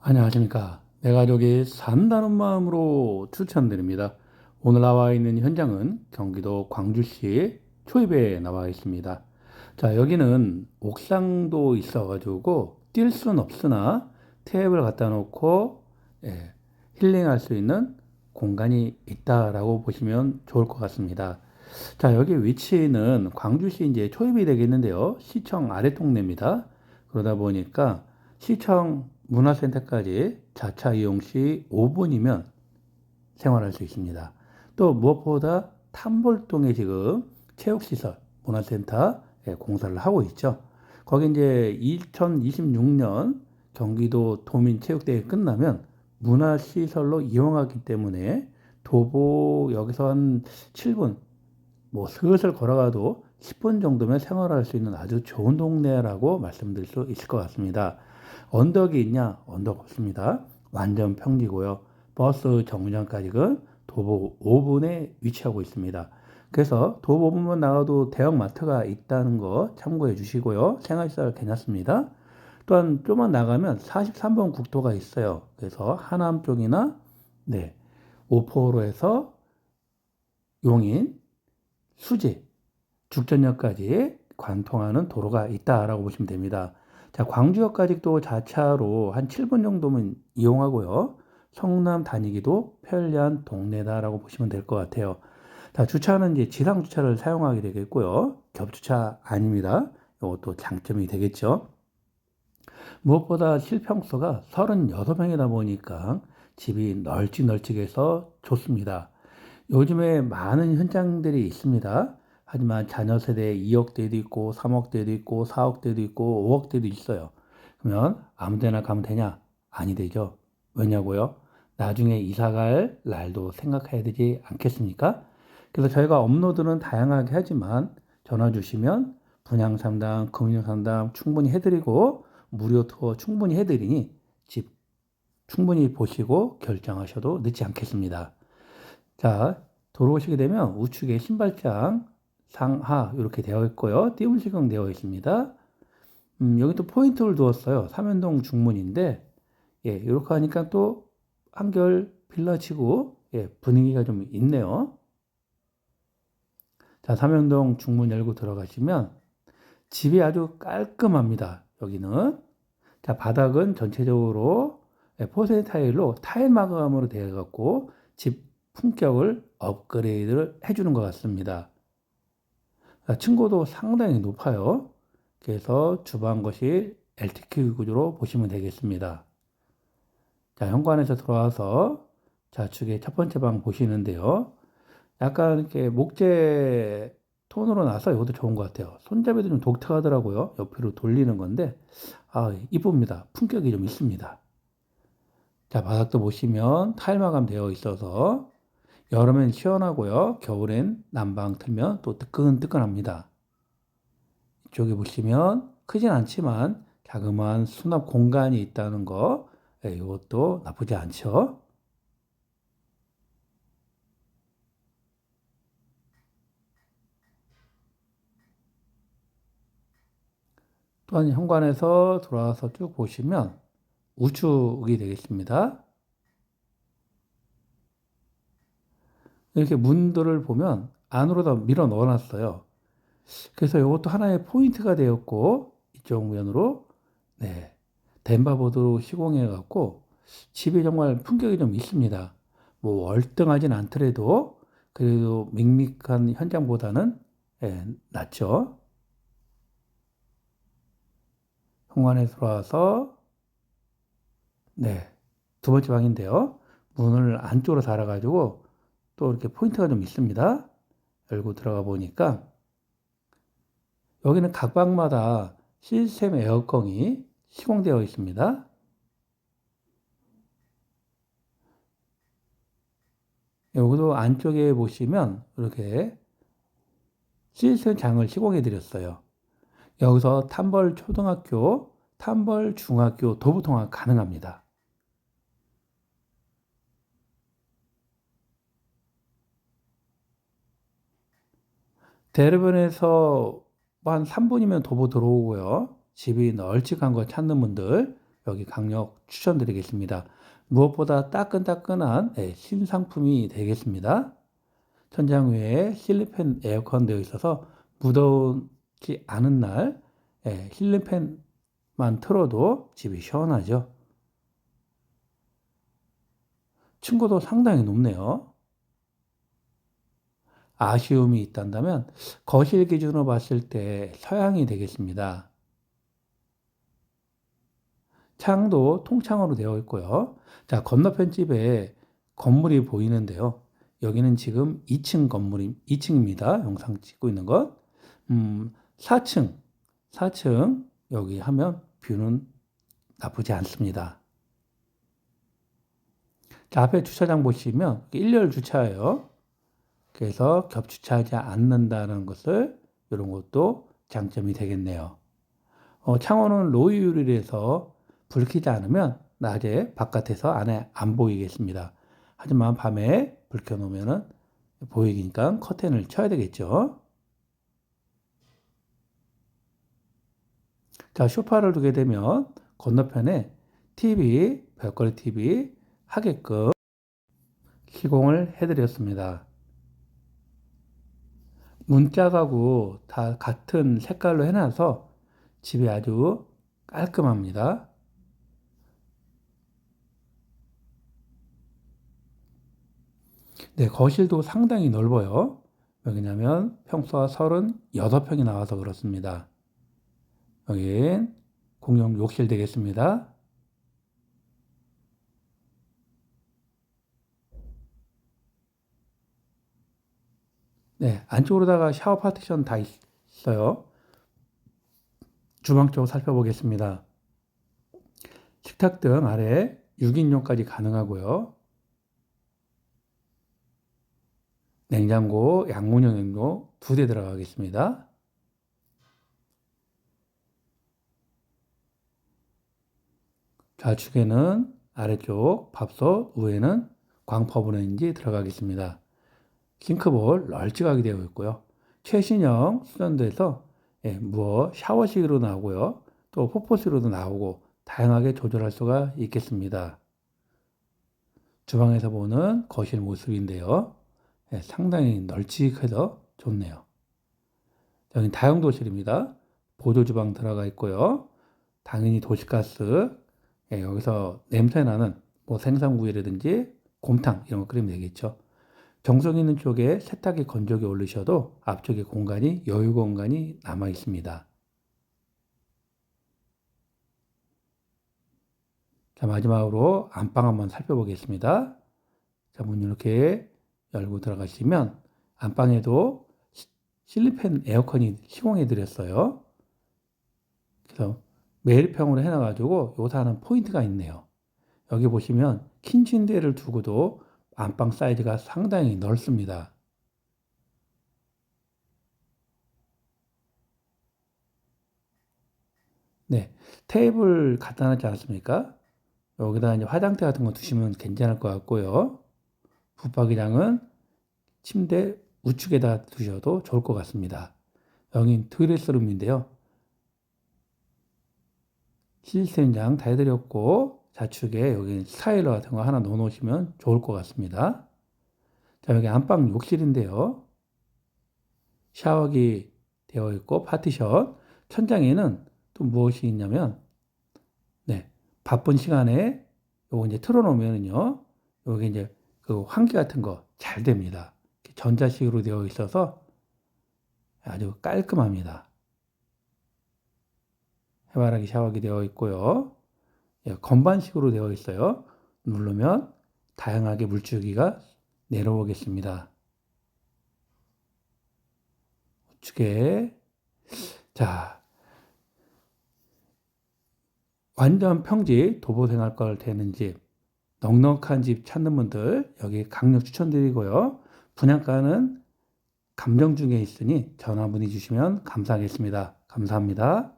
안녕하십니까. 내 가족이 산다는 마음으로 추천드립니다. 오늘 나와 있는 현장은 경기도 광주시 초입에 나와 있습니다. 자, 여기는 옥상도 있어가지고 뛸 수는 없으나 테이블 갖다 놓고 예, 힐링할 수 있는 공간이 있다라고 보시면 좋을 것 같습니다. 자, 여기 위치는 광주시 이제 초입이 되겠는데요. 시청 아래 동네입니다. 그러다 보니까 시청 문화센터까지 자차 이용 시 5분이면 생활할 수 있습니다. 또 무엇보다 탐볼동에 지금 체육시설 문화센터 예, 공사를 하고 있죠. 거기 이제 2026년 경기도 도민체육대회 끝나면 문화시설로 이용하기 때문에 도보 여기서 한 7분 뭐 슬슬 걸어가도 10분 정도면 생활할 수 있는 아주 좋은 동네라고 말씀드릴 수 있을 것 같습니다. 언덕이 있냐? 언덕 없습니다. 완전 평지고요. 버스 정류장까지는 도보 5분에 위치하고 있습니다. 그래서 도보 5분만 나가도 대형 마트가 있다는 거 참고해 주시고요. 생활시설 괜찮습니다. 또한 좀만 나가면 43번 국도가 있어요. 그래서 하남 쪽이나 네, 오포로에서 용인, 수지, 죽전역까지 관통하는 도로가 있다라고 보시면 됩니다. 자, 광주역까지도 자차로 한 7분 정도면 이용하고요. 성남 다니기도 편리한 동네다라고 보시면 될 것 같아요. 자, 주차는 이제 지상 주차를 사용하게 되겠고요. 겹주차 아닙니다. 이것도 장점이 되겠죠. 무엇보다 실평수가 36평이다 보니까 집이 널찍널찍해서 좋습니다. 요즘에 많은 현장들이 있습니다. 하지만 자녀 세대에 2억대도 있고 3억대도 있고 4억대도 있고 5억대도 있어요. 그러면 아무 데나 가면 되냐? 아니 되죠. 왜냐고요? 나중에 이사 갈 날도 생각해야 되지 않겠습니까? 그래서 저희가 업로드는 다양하게 하지만 전화 주시면 분양 상담, 금융 상담 충분히 해드리고 무료 투어 충분히 해드리니 집 충분히 보시고 결정하셔도 늦지 않겠습니다. 자, 들어오시게 되면 우측에 신발장 상하 이렇게 되어 있고요. 띄움 시경 되어 있습니다. 음, 여기 또 포인트를 두었어요. 삼연동 중문인데 예, 이렇게 하니까 또 한결 빌라치고 예, 분위기가 좀 있네요. 자, 삼연동 중문 열고 들어가시면 집이 아주 깔끔합니다. 여기는 자, 바닥은 전체적으로 예, 포세이 타일로 타일 마감으로 되어 갖고 집 품격을 업그레이드를 해주는 것 같습니다. 층고도 상당히 높아요. 그래서 주방 거실 LTQ 구조로 보시면 되겠습니다. 자, 현관에서 들어와서 좌측에 첫 번째 방 보시는데요. 약간 이렇게 목재 톤으로 나서 이것도 좋은 것 같아요. 손잡이도 좀 독특하더라고요. 옆으로 돌리는 건데, 아, 이쁩니다. 품격이 좀 있습니다. 자, 바닥도 보시면 타일 마감 되어 있어서 여름엔 시원하고요. 겨울엔 난방 틀면 또 뜨끈뜨끈합니다. 이쪽에 보시면 크진 않지만 자그마한 수납 공간이 있다는 거 네, 이것도 나쁘지 않죠. 또한 현관에서 돌아와서 쭉 보시면 우측이 되겠습니다. 이렇게 문들을 보면 안으로 다 밀어 넣어놨어요. 그래서 이것도 하나의 포인트가 되었고 이쪽 면으로 네 덴바보드로 시공해 갖고 집이 정말 품격이 좀 있습니다. 뭐 월등하진 않더라도 그래도 밋밋한 현장보다는 네, 낫죠. 현관에 들어와서 네 두 번째 방인데요. 문을 안쪽으로 달아가지고 또 이렇게 포인트가 좀 있습니다. 열고 들어가 보니까 여기는 각 방마다 시스템 에어컨이 시공되어 있습니다. 여기도 안쪽에 보시면 이렇게 시스템 장을 시공해 드렸어요. 여기서 탐벌 초등학교, 탐벌 중학교 도보 통학 가능합니다. 대로변에서 한 3분이면 도보 들어오고요. 집이 널찍한 거 찾는 분들 여기 강력 추천드리겠습니다. 무엇보다 따끈따끈한 예, 신상품이 되겠습니다. 천장 위에 실리팬 에어컨 되어 있어서 무더우지 않은 날 예, 실리팬만 틀어도 집이 시원하죠. 층고도 상당히 높네요. 아쉬움이 있단다면 거실 기준으로 봤을 때 서양이 되겠습니다. 창도 통창으로 되어 있고요. 자, 건너편 집에 건물이 보이는데요. 여기는 지금 2층 건물이 2층입니다. 영상 찍고 있는 것. 음, 4층. 4층 여기 하면 뷰는 나쁘지 않습니다. 자, 앞에 주차장 보시면 1열 주차예요. 그래서 겹주차하지 않는다는 것을 이런 것도 장점이 되겠네요. 어, 창호는 로이 유리라서 불 켜지 않으면 낮에 바깥에서 안에 안 보이겠습니다. 하지만 밤에 불 켜놓으면 보이니까 커튼을 쳐야 되겠죠. 자, 소파를 두게 되면 건너편에 TV, 별거리 TV 하게끔 시공을 해드렸습니다. 문짝하고 다 같은 색깔로 해놔서 집이 아주 깔끔합니다. 네, 거실도 상당히 넓어요. 왜냐면 평수가 36평이 나와서 그렇습니다. 여긴 공용 욕실 되겠습니다. 네, 안쪽으로다가 샤워 파티션 다 있어요. 주방 쪽 살펴보겠습니다. 식탁 등 아래 6인용까지 가능하고요. 냉장고, 양문형 냉로 두대 들어가겠습니다. 좌측에는 아래쪽 밥솥, 위에는 광퍼브레인지 들어가겠습니다. 싱크볼 널찍하게 되어 있고요. 최신형 수전도에서 예, 무어 샤워식으로 나오고요. 또 포포식으로도 나오고 다양하게 조절할 수가 있겠습니다. 주방에서 보는 거실 모습인데요. 예, 상당히 널찍해서 좋네요. 여기 다용도실입니다. 보조주방 들어가 있고요. 당연히 도시가스, 예, 여기서 냄새나는 뭐 생선구이라든지 곰탕 이런 거 끓이면 되겠죠. 정성 있는 쪽에 세탁기 건조기 올리셔도 앞쪽에 공간이 여유 공간이 남아 있습니다. 자, 마지막으로 안방 한번 살펴보겠습니다. 자, 문 이렇게 열고 들어가시면 안방에도 실리팬 에어컨이 시공해 드렸어요. 그래서 매일평으로 해놔가지고 요사하는 포인트가 있네요. 여기 보시면 킨 침대를 두고도 안방 사이즈가 상당히 넓습니다. 네, 테이블 간단하지 않습니까? 여기다 이제 화장대 같은 거 두시면 괜찮을 것 같고요. 붙박이장은 침대 우측에다 두셔도 좋을 것 같습니다. 여긴 드레스룸인데요. 시스템장 다 해드렸고 좌측에 여기 스타일러 같은 거 하나 넣어 놓으시면 좋을 것 같습니다. 자, 여기 안방 욕실인데요. 샤워기 되어 있고 파티션 천장에는 또 무엇이 있냐면 네 바쁜 시간에 요거 이제 틀어놓으면은요 여기 이제 그 환기 같은 거 잘 됩니다. 전자식으로 되어 있어서 아주 깔끔합니다. 해바라기 샤워기 되어 있고요. 예, 건반식으로 되어 있어요. 누르면 다양하게 물줄기가 내려오겠습니다. 우측에 자 완전 평지 도보 생활권 되는 집 넉넉한 집 찾는 분들 여기 강력 추천드리고요. 분양가는 감정 중에 있으니 전화 문의 주시면 감사하겠습니다. 감사합니다.